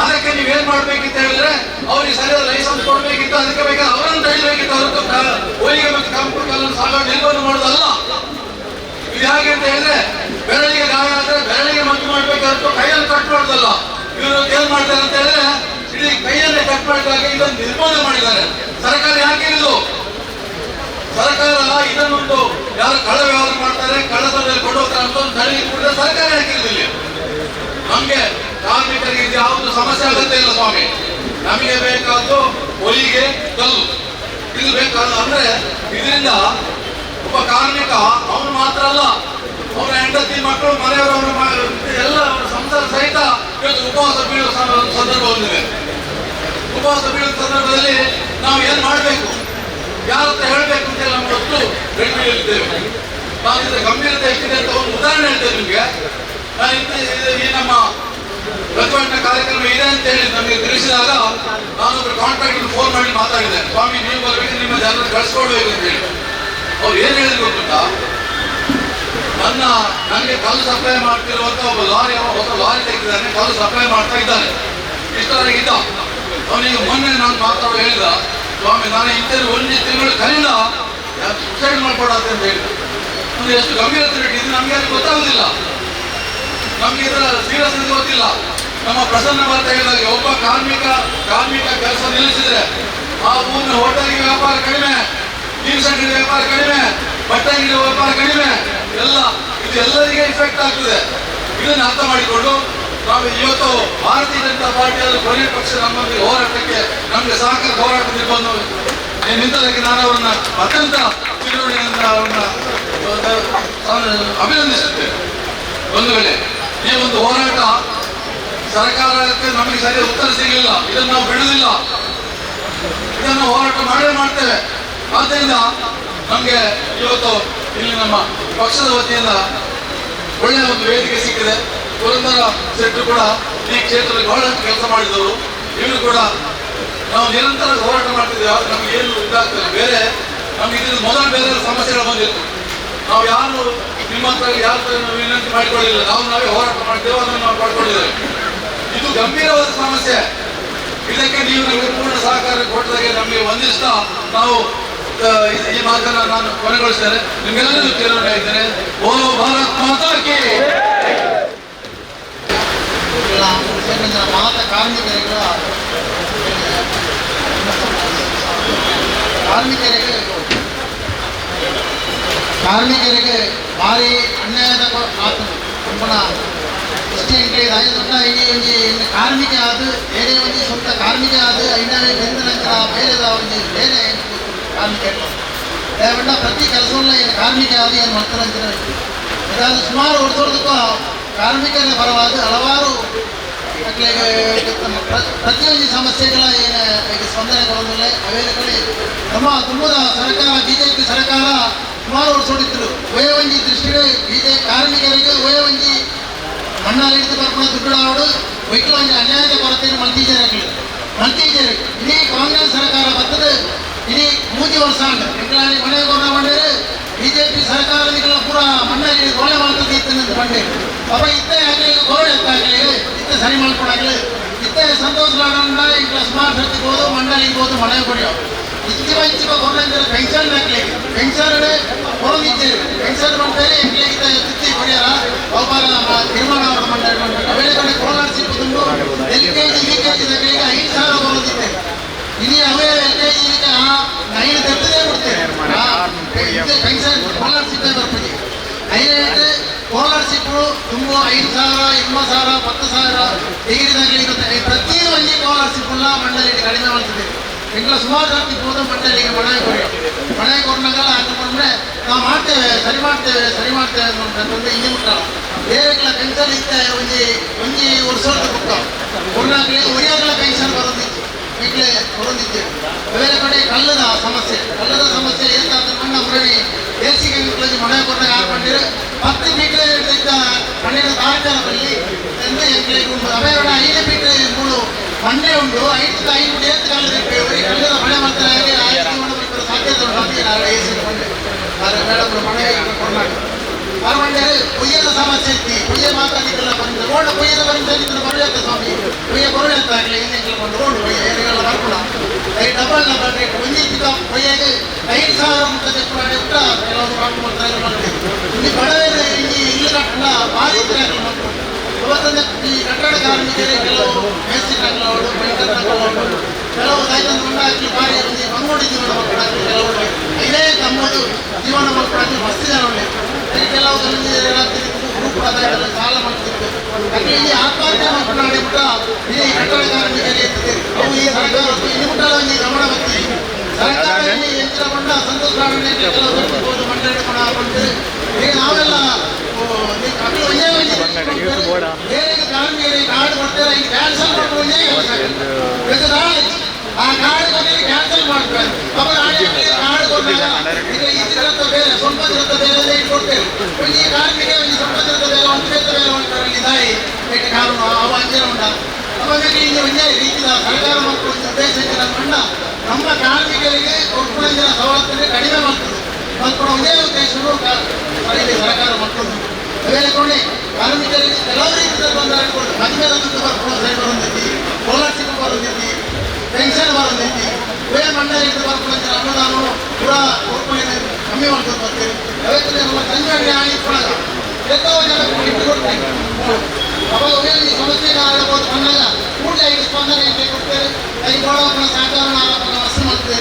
ಅದಕ್ಕೆ ನೀವೇನ್ ಮಾಡ್ಬೇಕಿತ್ತು ಹೇಳಿದ್ರೆ, ಅವ್ರಿಗೆ ಸರಿಯಾದ ಲೈಸೆನ್ಸ್ ಕೊಡ್ಬೇಕಿತ್ತು, ಅದಕ್ಕೆ ಬೇಕಾದ್ರೆ ಅವರನ್ನು ತಳಿಬೇಕಿತ್ತು ಹೊರತು ಹೋಲಿಗೆ ಮತ್ತು ಕಂಪ್ಯೂಟರ್ ಕಲ್ಲನ್ನು ಸಾಗಾಟ ನಿಲ್ಬಂದು ಮಾಡೋದಲ್ಲ ಇದು ಹೇಗೆ ಅಂತ ಹೇಳಿದ್ರೆ, ಬೆರಳಿಗೆ ಗಾಯ ಆದ್ರೆ ಬೆರಳಿಗೆ ಮದ್ದು ಮಾಡ್ಬೇಕಾದ್ರೆ ಕೈಯಲ್ಲಿ ಕಟ್ ಮಾಡೋದಲ್ಲ. ಇವರು ಏನ್ ಮಾಡ್ತಾರೆ ಅಂತ ಹೇಳಿದ್ರೆ, ಇಡೀ ಕೈಯಲ್ಲೇ ಕಟ್ ಮಾಡಿದಾಗ ಇದನ್ನು ನಿರ್ಮಾಣ ಮಾಡಿದ್ದಾರೆ. ಸರ್ಕಾರ ಯಾಕೆ ಇದು? ಸರ್ಕಾರ ಇದನ್ನೊಂದು ಯಾರು ಕಳ ವ್ಯವಹಾರ ಮಾಡ್ತಾರೆ ಕಳ್ಳತನದಲ್ಲಿ ಕೊಡೋ ಅಂತ ಒಂದು ತಡೆಗೆ ಕೂಡ ಸರ್ಕಾರ ನಮ್ಗೆ ಕಾರ್ಮಿಕರಿಗೆ ಯಾವುದು ಸಮಸ್ಯೆ ಆಗುತ್ತೆ ಇಲ್ಲ ಸ್ವಾಮಿ? ನಮಗೆ ಬೇಕಾದ್ದು ಹೊಲಿಗೆ, ಕಲ್ಲು. ಇದು ಬೇಕಾದ ಅಂದ್ರೆ ಇದರಿಂದ ಒಬ್ಬ ಕಾರ್ಮಿಕ ಅವನು ಮಾತ್ರ ಅಲ್ಲ, ಅವನ ಹೆಂಡತಿ ಮಕ್ಕಳು ಮನೆಯವರವರು ಎಲ್ಲ ಅವ್ರ ಸಂಸಾರ ಸಹಿತ ಇವತ್ತು ಉಪವಾಸ ಬೀಳುವ ಸಂದರ್ಭ ಬಂದಿದೆ. ಉಪವಾಸ ಬೀಳುವ ಸಂದರ್ಭದಲ್ಲಿ ನಾವು ಏನ್ ಮಾಡಬೇಕು? ಯಾರ ಹತ್ರ ಹೇಳಬೇಕು ಅಂತ ನಮ್ಮ ಒಟ್ಟು ಬೆಳವಣಿಗೆಯಲ್ಲಿದ್ದೇವೆ ನಾವು ಇದರ ಗಂಭೀರತೆ ಎಷ್ಟಿದೆ ಅಂತ ಒಂದು ಉದಾಹರಣೆ ಹೇಳ್ತೇವೆ ನಿಮಗೆ. ನಾನು ಈ ನಮ್ಮ ಪ್ರತಿಭಟನಾ ಕಾರ್ಯಕ್ರಮ ಇದೆ ಅಂತ ಹೇಳಿ ನಮಗೆ ತಿಳಿಸಿದಾಗ ನಾನೊಬ್ಬರು ಕಾಂಟ್ರಾಕ್ಟರ್ ಫೋನ್ ಮಾಡಿ ಮಾತಾಡಿದೆ. ಸ್ವಾಮಿ, ನೀವು ಬರಬೇಕು ನಿಮ್ಮ ಜನರನ್ನು ಕಳಿಸ್ಕೊಡ್ಬೇಕು ಅಂತ ಹೇಳಿ. ಅವ್ರು ಏನ್ ಹೇಳಿದ್ರು ಗೊತ್ತುಂಟಾ? ನನ್ನ, ನನಗೆ ಕಲ್ಲು ಸಪ್ಲೈ ಮಾಡ್ತಿರುವಂತ ಒಬ್ಬ ಲಾರಿ ಹೊಸ ಲಾರಿ ತೆಗೆದಿದ್ದಾನೆ ಕಲ್ಲು ಸಪ್ಲೈ ಮಾಡ್ತಾ ಇದ್ದಾನೆ. ಇಷ್ಟವರೆಗೆ ಇದ್ದ ಅವನಿಗೆ ಮೊನ್ನೆ ನಾನು ಮಾತಾಡೋ ಹೇಳಿದ, ಸ್ವಾಮಿ, ನಾನು ಇಂಥದ್ದು ಒಂದು ತಿಂಗಳು ಕಲಿಲ್ಲ ಸುಸೈಡ್ ಮಾಡ್ಕೊಡತ್ತೆ ಅಂತ ಹೇಳಿದ. ಎಷ್ಟು ಗಂಭೀರತೆ ಇದು ನಮಗೆ ಗೊತ್ತಾಗುದಿಲ್ಲ. ನಮ್ಗೆ ಇದರ ಗೊತ್ತಿಲ್ಲ ನಮ್ಮ ಪ್ರಸನ್ನ ಬರ್ತಾ ಹೇಳಿದಾಗ ಒಬ್ಬ ಕಾರ್ಮಿಕ ಕಾರ್ಮಿಕ ಕೆಲಸ ನಿಲ್ಲಿಸಿದ್ರೆ ಆ ಊರಿನ ಹೋಟೆಲ್ಗೆ ವ್ಯಾಪಾರ ಕಡಿಮೆ ಅಂಗಡಿ ವ್ಯಾಪಾರ ಕಡಿಮೆ ಬಟ್ಟೆ ಅಂಗಡಿ ವ್ಯಾಪಾರ ಕಡಿಮೆ, ಎಲ್ಲ ಇದು ಎಲ್ಲರಿಗೆ ಇಫೆಕ್ಟ್ ಆಗ್ತದೆ. ಇದನ್ನು ಅರ್ಥ ಮಾಡಿಕೊಂಡು ನಾವು ಇವತ್ತು ಭಾರತೀಯ ಜನತಾ ಪಾರ್ಟಿಯ ಕೊನೆ ಪಕ್ಷ ನಮ್ಮಲ್ಲಿ ಹೋರಾಟಕ್ಕೆ ನಮಗೆ ಸಹಕಾರ ಹೋರಾಟ ನಿರ್ಬಂಧ ನಿಂತದಕ್ಕೆ ನಾನು ಅವರನ್ನ ಅತ್ಯಂತ ಚಿರುಣಿಯಿಂದ ಅವರನ್ನ ಅಭಿನಂದಿಸುತ್ತೇನೆ. ಒಂದು ವೇಳೆ ಈ ಒಂದು ಹೋರಾಟ ಸರ್ಕಾರಕ್ಕೆ ನಮಗೆ ಸರಿ ಉತ್ತರ ಸಿಗಲಿಲ್ಲ, ಇದನ್ನು ನಾವು ಬಿಡುವುದಿಲ್ಲ ಇದನ್ನು ಹೋರಾಟ ಮಾಡೇ ಮಾಡ್ತೇವೆ. ಆದ್ದರಿಂದ ನಮಗೆ ಇವತ್ತು ಇಲ್ಲಿ ನಮ್ಮ ಪಕ್ಷದ ವತಿಯಿಂದ ಒಳ್ಳೆಯ ಒಂದು ವೇದಿಕೆ ಸಿಕ್ಕಿದೆ. ಪುರಂದರ ಶೆಟ್ಟರು ಕೂಡ ಈ ಕ್ಷೇತ್ರದಲ್ಲಿ ಬಹಳಷ್ಟು ಕೆಲಸ ಮಾಡಿದವರು. ಇವರು ಕೂಡ ನಾವು ನಿರಂತರ ಹೋರಾಟ ಮಾಡ್ತಿದ್ದೇವೆ. ಆದ್ರೆ ನಮ್ಗೆ ಏನು ಇದಾಗ್ತದೆ? ಬೇರೆ ನಮ್ಗೆ ಇದರಿಂದ ಮೊದಲು ಬೇರೆ ಸಮಸ್ಯೆಗಳು ಬಂದಿತ್ತು. ನಾವು ಯಾರು ನಿಮ್ಮ ಹತ್ರ ಯಾವ್ದು ನಾವು ವಿನಂತಿ ಮಾಡಿಕೊಳ್ಳಿಲ್ಲ ನಾವು ನಾವೇ ಹೋರಾಟ ಮಾಡ್ತೇವೆ, ಅದನ್ನು ನಾವು ಪಡ್ಕೊಂಡಿದ್ದೇವೆ. ಇದು ಗಂಭೀರವಾದ ಸಮಸ್ಯೆ. ಇದಕ್ಕೆ ನೀವು ನಮಗೆ ಪೂರ್ಣ ಸಹಕಾರ ಕೊಟ್ಟದಾಗೆ ನಮಗೆ ಒಂದಿಷ್ಟ ನಾವು ಈ- ಮಾತನ್ನ ನಾನು ಕೊನೆಗೊಳಿಸ್ತೇನೆ. ನಿಮಗೆಲ್ಲರಿಗೂ ಕೇಳೋಣ ಇದ್ದೇನೆ ಓ ಭಾರತ್ ಮಾತಾ ಮಾತ ಕಾರ್ಮಿಕರಿಗೆ ಕಾರ್ಮಿಕರಿಗೆ ಭಾರಿ ಅನ್ಯಾಯದ ಕೊ- ಮಾತು ನಮ್ಮನ ಇಷ್ಟೇ ಇಂಕ್ಲೇದು ಐದು ಈ ಒಂಜಿ ಇನ್ನು ಕಾರ್ಮಿಕ ಆದು ಬೇರೆ ಒಂಜಿ ಸ್ವಂತ ಕಾರ್ಮಿಕ ಆದು ಐನವೇ ಬೆಂದ ನಂತರ ಬೇರೆದ ಒಂಜಿ ಬೇರೆ ಕಾರ್ಮಿಕ ದಯವಿಟ್ಟ ಪ್ರತಿ ಕೆಲಸವನ್ನ ಏನು ಕಾರ್ಮಿಕ ಆದು ಏನು ಮಾಡ್ತಾರೆ ಅಂತ ಇದಾದ ಸುಮಾರು ವರ್ಷದಕ್ಕೂ ಕಾರ್ಮಿಕರ ಪರವಾದ ಹಲವಾರು ಮಕ್ಕಳಿಗೆ ತಮ್ಮ ಪ್ರ- ಪ್ರತಿಯೊಂದು ಸಮಸ್ಯೆಗಳ ಏನು ಈಗ ಸ್ಪಂದನೆ ಕೊಡೋದಿಲ್ಲ ಅವೇಲ ಕಡೆ ನಮ್ಮ ತುಂಬದ ಸರ್ಕಾರ ಬಿಜೆಪಿ ಸರ್ಕಾರ ಸುಮಾರು ವರ್ಷ ಹೊಡಿದ್ರು ವಯೋವಂಜಿ ದೃಷ್ಟಿಗೆ ಬಿಜೆಪಿ ಕಾರ್ಮಿಕರಿಗೆ ವಯೋವಂಜಿ ಮಣ್ಣಲ್ಲಿ ಹಿಡಿದು ಬರ್ಕೊಂಡು ದುಡ್ಡು ಆವಡು ವೈಕಲ್ ಒಂದು ಅನ್ಯಾಯದ ಕೊರತೆಯನ್ನು ಮಲ್ತಿದ್ದಾರೆ ಮಲ್ತಿದ್ದಾರೆ ಇಡೀ ಕಾಂಗ್ರೆಸ್ ಸರ್ಕಾರ ಬರ್ತದೆ ಇಡೀ ಮೂಜಿ ವರ್ಷ ಆಗ ಎಂಕಲಾಣಿ ಮನೆ ಕೊರ ಮಾಡಿದ್ರೆ ಬಿಜೆಪಿ ಸರ್ಕಾರದಿಗಳ ಪೂರ ಮಣ್ಣಲ್ಲಿ ಗೋಳೆ ಮಾಡ್ತದೆ ಇತ್ತು ಬಂಡೆ ಅಪ್ಪ ಇತ್ತೆ ಆಗಲಿ ಗೋಡೆ ಎತ್ತಾಗಲಿ ಇತ್ತೆ ಸರಿ ಮಾಡ್ಕೊಡಾಗಲಿ ಇತ್ತೆ ಸಂತೋಷ ಲಾಡಣ್ಣ ಈಗ ಸ್ಮಾರ್ಟ್ ಹತ್ತಿಬೋದು ಮಂಡಳಿಗ್ಬೋದು ಮನೆ ಕೊಡಿಯೋ ಇಚ್ಚಿವ ಇಚ್ಚಿವ ಪೆನ್ಷನ್ ಹಾಕಲಿ. ಪೆನ್ಷನ್ ಹೋಗಿದ್ದೀರಿ ಪೆನ್ಷನ್ ಮಾಡ್ತಾರೆ ಹೆಂಗೆ ಜೊತೆ ಕೊಡ್ಯಾರ ಒಬ್ಬರ ನಮ್ಮ ತಿರುಮಣ ಕೋಲಾರ ಸಿಕ್ಕಿದ್ರು ಎಲ್ ಕೆ ಐದು ಸಾವಿರ ಇಲ್ಲಿ ಅವೇ ಎಲ್ ಕೆ ಜಿ ಈಗ ನೈನ್ ತೆತ್ತದೇ ಪೆನ್ಷನ್ ಕೋಲಾರ ಬರ್ತದೆ. ಐದು ಸ್ಕಾಲರ್ಶಿಪ್ಗಳು ತುಂಬ ಐದು ಸಾವಿರ, ಎಂಬತ್ತು ಸಾವಿರ ಹತ್ತು ಸಾವಿರ ಪ್ರತಿ ಇರುತ್ತೆ. ಪ್ರತಿಯೊಂದು ಸ್ಕಾಲರ್ಶಿಪ್ನ ಮಂಡಳಿಗೆ ಕಡಿಮೆ ಮಾಡ್ತಿದ್ದೇವೆ. ಎಂಗ್ಲ ಸುಮಾರು ಜಾತಿ ಹೋದ ಮಂಡಳಿಗೆ ಮನೆ ಕೊಡಿ ಮನೆ ಕೊಡ್ನಾಗಲ್ಲ ಹಾಕೊಂಡ್ರೆ ನಾವು ಮಾಡ್ತೇವೆ ಸರಿ ಮಾಡ್ತೇವೆ ಸರಿ ಮಾಡ್ತೇವೆ ಅಂತಂದ್ರೆ ಇಲ್ಲಿ ಮುಟ್ಟಲ್ಲ ಬೇರೆಗಳ ಪೆನ್ಷನ್ ಇತ್ತೆ ಒಂಜಿ ಒಂಜಿ ವರ್ಷದ ಬುಕ್ಕ ಕೊಡ್ನಾಗಲಿ ಒರಿಯಾಗಲ ಪೆನ್ಷನ್ ಬರೋದಿತ್ತು ಈಗಲೇ ಹೊರದಿದ್ದೇವೆ ಬೇರೆ ಕಡೆ ಕಲ್ಲದ ಸಮಸ್ಯೆ ಕಲ್ಲದ ಸಮಸ್ಯೆ ಎಂತ ಮಣ್ಣ ಮುರಣಿ ಬೇಸಿಗೆ ಮಕ್ಕಳಿಗೆ ಮನೆ ಕೊಟ್ಟಾಗ ಹಾಕೊಂಡಿರು ಹತ್ತು ಮೀಟರ್ ಇದ್ದ ಮಣ್ಣಿನ ತಾಳ್ತಾರ ಬಲ್ಲಿ ಎಂದು ಎಂಕ್ಲಿಗೆ ಉಂಟು ಅವೇರಣ ಐದು ಮೀಟರ್ ಮೂಳು ಮಣ್ಣೆ ಉಂಟು ಐದು ಐದು ಏತ್ತು ಕಲ್ಲದ ಕಲ್ಲದ ಮನೆ ಮಾಡ್ತಾರೆ ಹಾಗೆ ಆಯ್ಕೆ ಮಾಡಬೇಕು ಸಾಧ್ಯತೆ ಉಂಟು ಅದಕ್ಕೆ ನಾನು ಏಸಿನ ಮಣ್ಣೆ ಆದರೆ ಮೇಡಮ್ ಮನೆ ಕೊಡ್ಮಾಡಿ ಅರಮಂಡ್ಯ ಕುಯ್ಯದ ಸಮಸ್ಯೆ ಇತ್ತು ಕುಯ್ಯ ಮಾತಾಡಿದ್ದಲ್ಲ ಬಂದು ರೋಡ್ ಕುಯ್ಯದ ಬಂದಿದ್ದು ಬರೆಯುತ್ತೆ ಸ್ವಾಮಿ ಕುಯ್ಯ ಬರೆಯುತ್ತೆ ಆಗಲಿ ಹಿಂದೆ ಕೊಂಡು ರೋಡ್ ಕುಯ್ಯ ಏರಿಗೆಲ್ಲ ಬರ್ಕೊಳ ಐ ಡಬಲ್ ಡಬಲ್ ರೇಟ್ ಒಂದೇ ಚಿಕ್ಕ ಕುಯ್ಯಗೆ ಐದು ಸಾವಿರ ಮುಟ್ಟದೆ ಕೂಡ ಎಷ್ಟ ಕೆಲವರು ಮಾಡ್ಕೊಂಡು ಬರ್ತಾರೆ ಮಾಡ್ತೀವಿ ಇಲ್ಲಿ ಬಡವರ ಇಲ್ಲಿ ಇಲ್ಲಿ ಕಟ್ಟಡ ಭಾರಿ ಇದ್ರೆ ಈ ಕಟ್ಟಡ ಕಾರ್ಮಿಕರಿಗೆ ಕೆಲವು ಮೇಸ್ತ್ರಿ ಹಾಕಲವರು ಪೈಂಟರ್ ಹಾಕಲವರು ಕೆಲವು ರೈತನ ಮಂಡ ಹಾಕಿ ಭಾರಿ ಒಂದು ಜೀವನ ಮಕ್ಕಳಾಗಿ ಕೆಲವು ಇದೇ ತಮ್ಮದು ಜೀವನ ಮಕ್ಕಳಾಗಿ ಮಸ್ತಿದ್ದಾರೆ ಒಳ್ಳೆ ಈ ಕೆಲವು ಗ್ರೂಪ್ ಸಾಲ ಮಾಡ್ತಿತ್ತು ಇಲ್ಲಿ ಆತ್ಮಹತ್ಯೆ ಇಡೀ ಕಟ್ಟಡ ಕಾರ್ಮಿಕರಿಗೆ ಅವು ಈ ಸರ್ಕಾರ ಮುಟ್ಟಲ ಒಂದು ಗಮನ ಬರ್ತಿ ಸರ್ಕಾರ ಇಲ್ಲಿ ಯಂತ್ರ ಬಂಡ ಸಂತೋಷ ಕಾರಣಕ್ಕೆ ಕೆಲವು ಕಟ್ಟಿಕೊಂಡು ಮಂಡ ಹಿಡ್ಕೊಂಡು ಹಾಕೊಂಡು ಈಗ ನಾವೆಲ್ಲ ಓ, ನೀವು ಕಮ್ಮಿ ಒಂದೇ ಒಂದೇ ಕೊಡ್ತಾರೆ. ಬೇರೆ ಕಾರ್ಮಿಕರಿಗೆ ಕಾರ್ಡ್ ಕೊಡ್ತಾರೆ ಈಗ ಕ್ಯಾನ್ಸಲ್ ಮಾಡ್ಕೊಂಡು ಒಂದೇ ಕೆಲಸ ಇದು ನಾಳೆ ಆ ಕಾರ್ಡ್ ಕೊನೆಗೆ ಕ್ಯಾನ್ಸಲ್ ಮಾಡ್ತಾರೆ ಅವಾಗ ಆಡಿ ಕಾರ್ಡ್ ಕೊಟ್ಟಾಗ ಈಗ ಇದ್ರದ್ದು ಬೇರೆ ಸ್ವಲ್ಪ ದಿನದ ಬೇರೆ ಬೇರೆ ಕೊಡ್ತೇವೆ ಒಂದು ಈ ಕಾರ್ಮಿಕ ಒಂದು ಸ್ವಲ್ಪ ದಿನದ ಬೇರೆ ಒಂದು ಬೇರೆ ಬೇರೆ ಮಾಡ್ತಾರೆ ಇದಾಯಿ ಬೇರೆ ಕಾರಣ ಅವ ಅಂಜನ ಉಂಟ ಅವಾಗ ಈಗ ಒಂದೇ ರೀತಿಯ ಸರ್ಕಾರ ಮಕ್ಕಳು ಒಂದು ಉದ್ದೇಶ ಇದ್ದಿರೋದ್ರಿಂದ ನಮ್ಮ ಕಾರ್ಮಿಕರಿಗೆ ಕೊಟ್ಟು ಸವಲತ್ತನ್ನು ಕಡಿಮೆ ಮಾಡ್ತದೆ ಮತ್ತು ಕೂಡ ಒಂದೇ ಉದ್ದೇಶವು ಸರಿಯಾಗಿ ಸರ್ಕಾರ ಮಕ್ಕಳು. ಅವೇಲೆ ಕಾರ್ಮಿಕರಿಗೆ ಕೆಲವು ರೀತಿಯಲ್ಲಿ ತೊಂದರೆ ಆಗ್ಬೋದು. ಮದುವೆ ದುಡ್ಡು ಬರ್ಕೊಂಡು ಸೈಡ್ ಬರೋದೈತಿ ಸ್ಕಾಲರ್ಶಿಪ್ ಬರೋದೈತಿ ಪೆನ್ಷನ್ ಬರೋದೈತಿ ವೇ ಮಂಡಳಿಯಿಂದ ಬರ್ಕೊಂಡು ಅನುದಾನ ಪೂರ ಕೊಡ್ಕೊಂಡು ಕಮ್ಮಿ ಮಾಡ್ಕೊಂಡು ಬರ್ತೀವಿ ಅವತ್ತು ನಮ್ಮ ಸಂಘಟನೆ ಆಗಿಟ್ಕೊಳಗ ಎಷ್ಟೋ ಜನ ಇಟ್ಟು ಕೊಡ್ತೀವಿ ಅವಾಗ ಏನು ಈ ಸಮಸ್ಯೆ ಆಗಬಹುದು ಬಂದಾಗ ಕೂಡಲೇ ಐದು ಸ್ಪಂದನೆ ಅಂತ ಕೊಡ್ತೇವೆ ಕೈ ಕೊಡೋಕೆ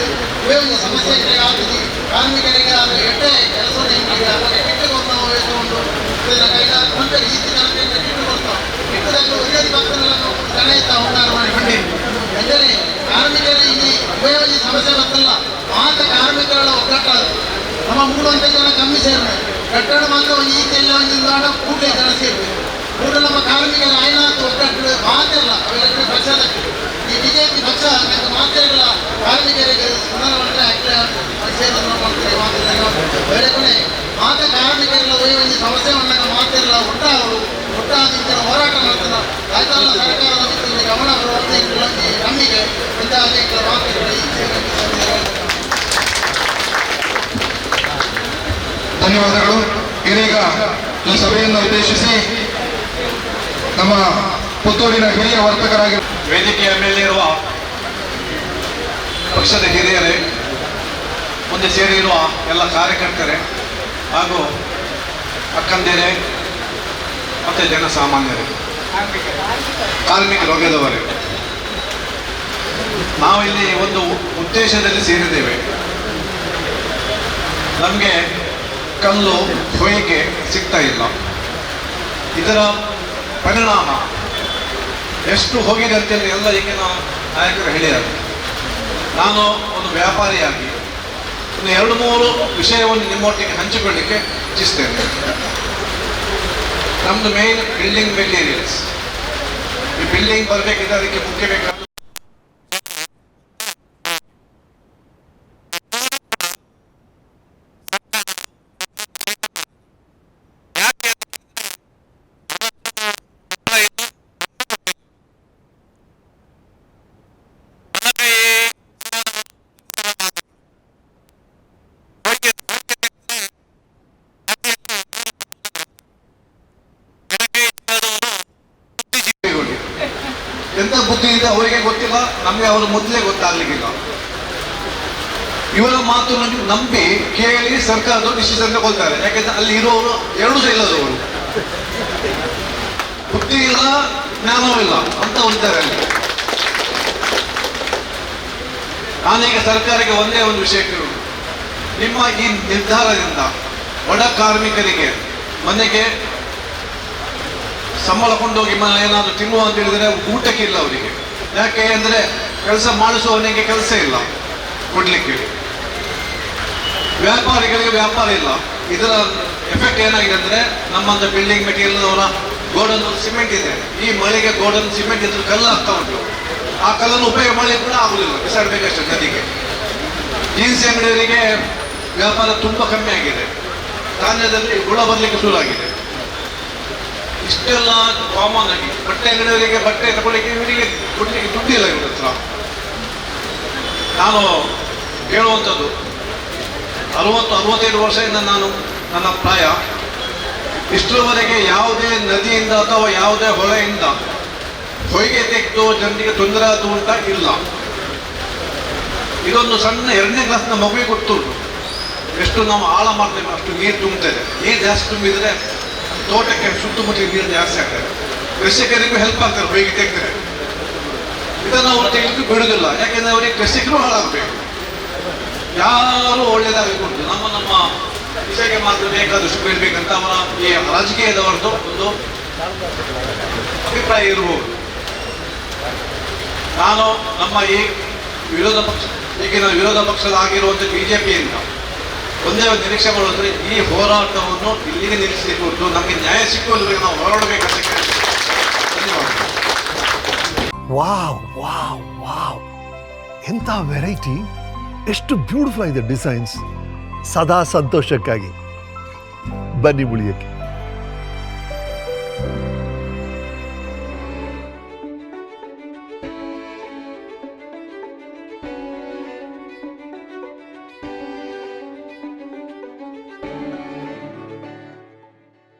ಸಹಕಾರ ನಾವು ವಸೂಲು ಮಾಡ್ತೇವೆ ಇವೇ ಒಂದು ಸಮಸ್ಯೆ ಇದ್ದಾಗ ಆಗ್ತದೆ ಕಾರ್ಮಿಕರಿಗೆ ಅದು ಎಷ್ಟೇ ಕೆಲಸ ಹೆಂಗಿದೆ ಅವಾಗ ಕೆಟ್ಟ ನಾವು ಎತ್ಕೊಂಡು ಇದರ ಕೈಲಾದ ಮುಂದೆ ಈ ದಿನ ಕಿಟ್ಟು ಕೊಡ್ತಾವೆ ಕಿಟ್ಟದಲ್ಲಿ ಒಳ್ಳೆಯ ಭಕ್ತರೆಲ್ಲ ಜನ ಇತ್ತ ಅವತಾರ ಮಾಡಿ ಅಂದರೆ ಕಾರ್ಮಿಕರು ಇಲ್ಲಿ ಉಪಯೋಗಿ ಸಮಸ್ಯೆ ಬರ್ತಲ್ಲ ಮಾತ ಕಾರ್ಮಿಕರ ಒಗ್ಗಟ್ಟಾದ ನಮ್ಮ ಮೂಡುವಂಥ ಜನ ಕಮ್ಮಿ ಸೇರಿದೆ ಕಟ್ಟಡ ಮಾತ್ರ ಒಂದು ಈಚೆಲ್ಲ ಒಂದು ನಿಲ್ದಾಣ ಕೂಡಲೇ ಜನ ಸೇರ್ಬೇಕು ಕೂಡ ನಮ್ಮ ಕಾರ್ಮಿಕರ ಆಯ್ನಾತು ಒಗ್ಗಟ್ಟು ಮಾತಿರಲ್ಲ ಅವೆಲ್ಲ ಪಕ್ಷದ ಈ ಬಿಜೆಪಿ ಪಕ್ಷ ಮಾತಿರಲ್ಲ ಕಾರ್ಮಿಕರಿಗೆ ಮಾಡಿದ್ರೆ ಆಗ್ಲೇ ಸೇರೋದನ್ನ ಮಾಡ್ತಾರೆ ಕೊನೆ ಮಾತ ಕಾರ್ಮಿಕರೆಲ್ಲ ಒಂದು ಸಮಸ್ಯೆ ಬಂದಾಗ ಮಾತಿರಲ್ಲ ಒಟ್ಟಾಗಲು ಒಟ್ಟಾದ ಹೋರಾಟ ಮಾಡ್ತಾರೆ ರಾಜ್ಯದ ಸರ್ಕಾರದ ಮಿತ್ರರಿಗೆ ಗಮನ ಬರುವಂತೆ ನಮಗೆ ಇಂತಹ ಅನೇಕ ಮಾತುಗಳು ಈಚೆ ಧನ್ಯವಾದಗಳು. ಇದೀಗ ಈ ಸಭೆಯನ್ನು ಉದ್ದೇಶಿಸಿ ನಮ್ಮ ಪುತ್ತೂರಿನ ಹಿರಿಯ ವರ್ತಕರಾಗಿ ವೇದಿಕೆಯ ಮೇಲಿರುವ ಪಕ್ಷದ ಹಿರಿಯರೇ, ಮುಂದೆ ಸೇರಿರುವ ಎಲ್ಲ ಕಾರ್ಯಕರ್ತರೇ ಹಾಗೂ ಅಕ್ಕಂದಿರೇ ಮತ್ತು ಜನಸಾಮಾನ್ಯರೇ, ಕಾರ್ಮಿಕ ರೋಗದವರೇ ನಾವಿಲ್ಲಿ ಒಂದು ಉದ್ದೇಶದಲ್ಲಿ ಸೇರಿದ್ದೇವೆ. ನಮಗೆ ಕಲ್ಲು, ಹೊಯ್ಗೆ ಸಿಗ್ತಾ ಇಲ್ಲ. ಇದರ ಪರಿಣಾಮ ಎಷ್ಟು ಹೋಗಿದೆ ಅಂತೇಳಿ ಎಲ್ಲ ಈಗಿನ ನಾಯಕರು ಹೇಳಿದ್ದಾರೆ. ನಾನು ಒಂದು ವ್ಯಾಪಾರಿಯಾಗಿ ಒಂದು ಎರಡು ಮೂರು ವಿಷಯವನ್ನು ನಿಮ್ಮೊಟ್ಟಿಗೆ ಹಂಚಿಕೊಳ್ಳಿಕ್ಕೆ ಇಚ್ಛಿಸ್ತೇನೆ. ನಮ್ಮದು ಮೇನ್ ಬಿಲ್ಡಿಂಗ್ ಮೆಟೀರಿಯಲ್ಸ್ ಈ ಬಿಲ್ಡಿಂಗ್ ಬರಬೇಕಿದ್ರೆ ಅದಕ್ಕೆ ಮುಖ್ಯ ಬೇಕಾದ ಎಂತ ಬುದ್ಧಿ ಇದೆ ಅವರಿಗೆ ಗೊತ್ತಿಲ್ಲ, ನಮಗೆ ಅವರು ಮೊದಲೇ ಗೊತ್ತಾಗ್ಲಿಕ್ಕಿಲ್ಲ. ಇವರ ಮಾತು ನಂಬಿ ಕೇಳಿ ಸರ್ಕಾರದವರು ಡಿಸಿಷನ್ ತಗೊಳ್ತಾರೆ. ಯಾಕೆಂದ್ರೆ ಅಲ್ಲಿ ಇರೋರು ಎರಡು ಇಲ್ಲ ಇಲ್ಲದವರು ಬುದ್ಧಿ ಇಲ್ಲ, ಜ್ಞಾನವೂ ಇಲ್ಲ ಅಂತ ಹೊಂದಿದ್ದಾರೆ ಅಲ್ಲಿ. ನಾನೀಗ ಸರ್ಕಾರಕ್ಕೆ ಒಂದೇ ಒಂದು ವಿಷಯ ಕೇಳುವುದು ನಿಮ್ಮ ಈ ನಿರ್ಧಾರದಿಂದ ಬಡ ಕಾರ್ಮಿಕರಿಗೆ ಮನೆಗೆ ಸಂಬಳ ಕೊಂಡೋಗಿ ಏನಾದರೂ ತಿನ್ನುವ ಅಂತ ಹೇಳಿದರೆ ಊಟಕ್ಕೆ ಇಲ್ಲ ಅವರಿಗೆ. ಯಾಕೆ ಅಂದರೆ ಕೆಲಸ ಮಾಡಿಸುವವನಿಗೆ ಕೆಲಸ ಇಲ್ಲ ಕೊಡಲಿಕ್ಕೆ. ವ್ಯಾಪಾರಿಗಳಿಗೆ ವ್ಯಾಪಾರ ಇಲ್ಲ. ಇದರ ಎಫೆಕ್ಟ್ ಏನಾಗಿದೆ ಅಂದರೆ ನಮ್ಮಂಥ ಬಿಲ್ಡಿಂಗ್ ಮೆಟೀರಿಯಲ್ ಅವರ ಗೋಡನ್ ಸಿಮೆಂಟ್ ಇದೆ. ಈ ಮಳೆಗೆ ಗೋಡನ್ ಸಿಮೆಂಟ್ ಇದ್ರೆ ಕಲ್ಲು ಆಗ್ತಾ ಉಂಟು. ಆ ಕಲ್ಲನ್ನು ಉಪಯೋಗ ಮಾಡಿ ಕೂಡ ಆಗುದಿಲ್ಲ ಬಿಸಾಡಬೇಕಷ್ಟು ನದಿಗೆ. ಜೀನ್ಸ್ ಅಂಗಡಿಯವರಿಗೆ ವ್ಯಾಪಾರ ತುಂಬ ಕಮ್ಮಿ ಆಗಿದೆ. ಧಾನ್ಯದಲ್ಲಿ ಗುಣ ಬರಲಿಕ್ಕೆ ಶುರು ಆಗಿದೆ. ಇಷ್ಟೆಲ್ಲ ಕಾಮನ್ ಆಗಿ ಬಟ್ಟೆ ಅಂಗಡಿಯವರಿಗೆ ಬಟ್ಟೆ ತಗೊಳ್ಳಿಕ್ಕೆ ಇವರಿಗೆ ಕೊಡ್ಲಿಕ್ಕೆ ದುಡ್ಡಿಲ್ಲ ಇವ್ರ ಹತ್ರ. ನಾನು ಹೇಳುವಂಥದ್ದು, ಅರವತ್ತು ಅರವತ್ತೈದು ವರ್ಷದಿಂದ ನಾನು ನನ್ನ ಪ್ರಾಯ. ಇಷ್ಟರವರೆಗೆ ಯಾವುದೇ ನದಿಯಿಂದ ಅಥವಾ ಯಾವುದೇ ಹೊಳೆಯಿಂದ ಹೊಯ್ಗೆ ತೆಗೆದು ಜನರಿಗೆ ತೊಂದರೆ ಆದ ಅಂತ ಇಲ್ಲ. ಇದೊಂದು ಸಣ್ಣ ಎರಡನೇ ಕ್ಲಾಸ್ನ ಮಗುವಿಗೆ ಗೊತ್ತುಂಟು. ಎಷ್ಟು ನಾವು ಆಳ ಮಾಡ್ತೇವೆ, ಅಷ್ಟು ನೀರು ತುಂಬುತ್ತದೆ ನೀರು ಜಾಸ್ತಿ ತುಂಬಿದ್ರೆ ತೋಟಕ್ಕೆ ಸುತ್ತಮುತ್ತ ನೀರು ಜಾಸ್ತಿ ಆಗ್ತದೆ. ಕೃಷಿಕರಿಗೂ ಹೆಲ್ಪ್ ಆಗ್ತಾರೆ ಹೊಯ್ಗೆ ತೆಗೆದ್ರೆ. ಇದನ್ನು ಅವರು ತೆಗೆದು ಬಿಡುದಿಲ್ಲ. ಯಾಕೆಂದ್ರೆ ಅವರಿಗೆ ಕೃಷಿಕರು ಹಾಳಾಗಬೇಕು. ಯಾರು ಒಳ್ಳೇದಾಗಬೇಕು ನಮ್ಮ ನಮ್ಮ ವಿಷಯಕ್ಕೆ ಮಾತ್ರ ಬೇಕಾದಷ್ಟು ಬೇಡಬೇಕಂತ ಅವರ ಈ ರಾಜಕೀಯದವರದ್ದು ಒಂದು ಅಭಿಪ್ರಾಯ ಇರಬಹುದು ನಾನು ನಮ್ಮ ಈ ವಿರೋಧ ಪಕ್ಷ, ಈಗಿನ ವಿರೋಧ ಪಕ್ಷದ ಆಗಿರುವಂಥ ಬಿಜೆಪಿಯಿಂದ ಒಂದೇ ಒಂದು ನಿರೀಕ್ಷೆ ಮಾಡೋದ್ರೆ ಈ ಹೋರಾಟವನ್ನು ಇಲ್ಲಿಗೆ ನಿಲ್ಲಿಸಲಿಕ್ಕೆ ನಮಗೆ ನ್ಯಾಯ ಸಿಕ್ಕುವವರೆಗೆ ನಾವು ಹೋರಾಡಬೇಕಂತ ವಾವ್ ವಾವ್ ವಾವ್. ಎಂಥ ವೆರೈಟಿ ಎಷ್ಟು ಬ್ಯೂಟಿಫುಲ್ ಆಗಿದೆ ಡಿಸೈನ್ಸ್ ಸದಾ ಸಂತೋಷಕ್ಕಾಗಿ. ಬನ್ನಿ ಉಳಿಯಕ್ಕೆ.